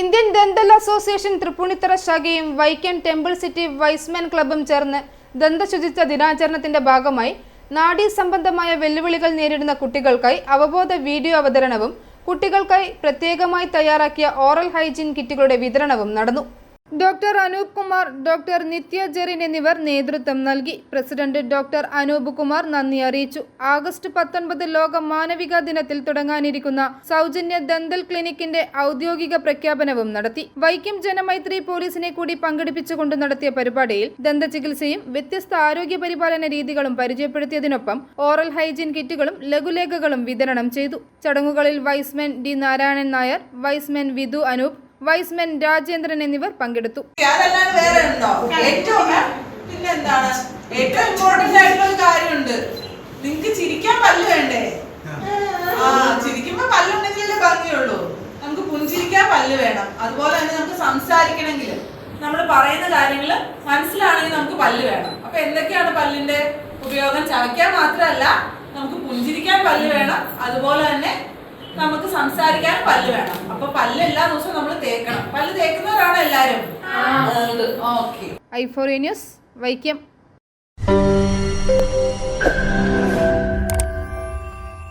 Indian dental association Tripunithura ശാഖയും Vaikom temple city Y's man ക്ലബും ചേർന്ന് ദന്തശുചിത്വ ദിനാചരണത്തിന്റെ ഭാഗമായി നാഡീ സംബന്ധമായ വെല്ലുവിളികൾ നേരിടുന്ന കുട്ടികൾക്കായി അവബോധ വീഡിയോ അവതരണവും കുട്ടികൾക്കായി പ്രത്യേകമായി തയ്യാറാക്കിയ ഓറൽ ഹൈജീൻ കിറ്റുകളുടെ വിതരണവും നടന്നു. ഡോക്ടർ അനൂപ് കുമാർ ഡോക്ടർ നിത്യ ജെറിൻ എന്നിവർ നേതൃത്വം നൽകി. പ്രസിഡന്റ് ഡോക്ടർ അനൂപ് കുമാർ നന്ദി അറിയിച്ചു. ആഗസ്റ്റ് പത്തൊൻപത് ലോക മാനവിക ദിനത്തിൽ തുടങ്ങാനിരിക്കുന്ന സൗജന്യ ദന്തൽ ക്ലിനിക്കിന്റെ ഔദ്യോഗിക പ്രഖ്യാപനവും നടത്തി. വൈക്കം ജനമൈത്രി പോലീസിനെ കൂടി പങ്കെടുപ്പിച്ചുകൊണ്ട് നടത്തിയ പരിപാടിയിൽ ദന്തചികിത്സയും വ്യത്യസ്ത ആരോഗ്യ പരിപാലന രീതികളും പരിചയപ്പെടുത്തിയതിനൊപ്പം ഓറൽ ഹൈജീൻ കിറ്റുകളും ലഘുലേഖകളും വിതരണം ചെയ്തു. ചടങ്ങുകളിൽ Y's man D Narayanan Nair Y's man Vidhu Anoop Y's Men Rajendran എന്നിവർ പങ്കെടുത്തു. അതല്ലാതെ വേറെ ഉണ്ടോ? ഏറ്റവും പിന്നെ എന്താണ് ഏറ്റവും ഇമ്പോർട്ടന്റ് ആയിട്ടുള്ള ഒരു കാര്യമുണ്ട്. നിങ്ങക്ക് ചിരിക്കാൻ പല്ല് വേണ്ടേ? ആ ചിരിക്കുമ്പോ പല്ലുണ്ടെങ്കിലല്ലേ ഭംഗിയുള്ളൂ. നമുക്ക് പുഞ്ചിരിക്കാൻ പല്ല് വേണം. അതുപോലെ തന്നെ നമുക്ക് സംസാരിക്കണമെങ്കിൽ നമ്മൾ പറയുന്ന കാര്യങ്ങൾ മനസ്സിലാണെങ്കിൽ നമുക്ക് പല്ല് വേണം. അപ്പൊ എന്തൊക്കെയാണ് പല്ലിന്റെ ഉപയോഗം? ചവയ്ക്കാൻ മാത്രമല്ല നമുക്ക് പുഞ്ചിരിക്കാൻ പല്ല് വേണം. അതുപോലെ തന്നെ നമുക്ക് സംസാരിക്കാൻ പല്ല് വേണം. അപ്പൊ പല്ല് എല്ലാ ദിവസവും നമ്മൾ തേക്കണം. പല്ല് തേക്കുന്നവരാണ് എല്ലാരും? Okay I four news Vaikom.